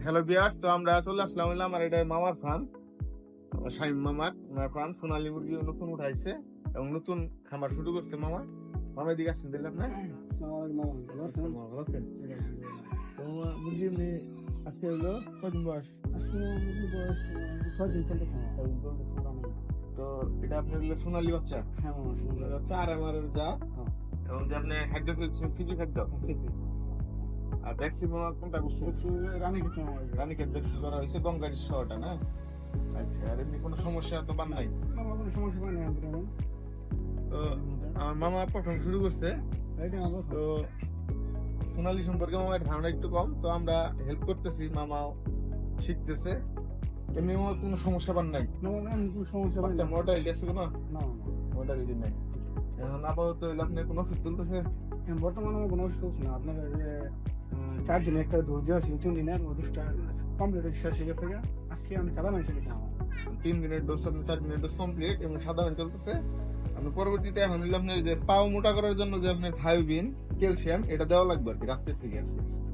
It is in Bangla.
হ্যালো বিয়ার্স তো আমরা চলে আসলাম হইলাম আমার এটা মামার ফার্ম শাহিম মামার ওনার ফার্ম সোনালী মুরগি নতুন উঠাইছে এবং নতুন খামার শুরু করছে মামা। মামা এদিকে আসছেন দিলাম না মামা, ভালো আছেন? তো মুরগি এমনি আজকে হলো কদিন বয়স? তো এটা আপনার হলো সোনালী বাচ্চা? সোনালী বাচ্চা আর আমার যা। এবং যে আপনি খাদ্য ফেলছেন সিপি খাদ্য? আর ভ্যাকসিন কোনটা করছে রানীকে ভ্যাকসিন করা হয়েছে গঙ্গারি শহরটা না? আচ্ছা আর এমনি কোনো সমস্যা তো পান নাই? তো আমার মামা প্রথম শুরু করছে। তো সোনালী সম্পর্কে মামার ধারণা একটু কম। তো আমরা হেল্প করতেছি মামাও শিখতেছে। এমনি মামার কোনো সমস্যা পান নাই? বাচ্চা মোটা গেছে কোনো? মোটা রেডি নাই। এখন আপাতত হইলে আপনি কোনো ওষুধ তুলতেছে বর্তমানে আমার কোনো অসুস্থ না। আপনাদের যে আহ, চার দিনে একটা ধৈর্য আছে তিন দিনের ডোজটা কমপ্লিট শেষ হয়ে গেছে আজকে আমি সাদা মাংস খেলাম তিন দিনের ডোজ আপনি চার দিনের ডোজ কমপ্লিট এবং সাদা সাধারণ চলতেছে। আপনি পরবর্তীতে এখন নিলাম যে পাও মোটা করার জন্য যে আপনার থায়োবিন ক্যালসিয়াম এটা দেওয়া লাগবে আর কি রাত্রে থেকে আজকে।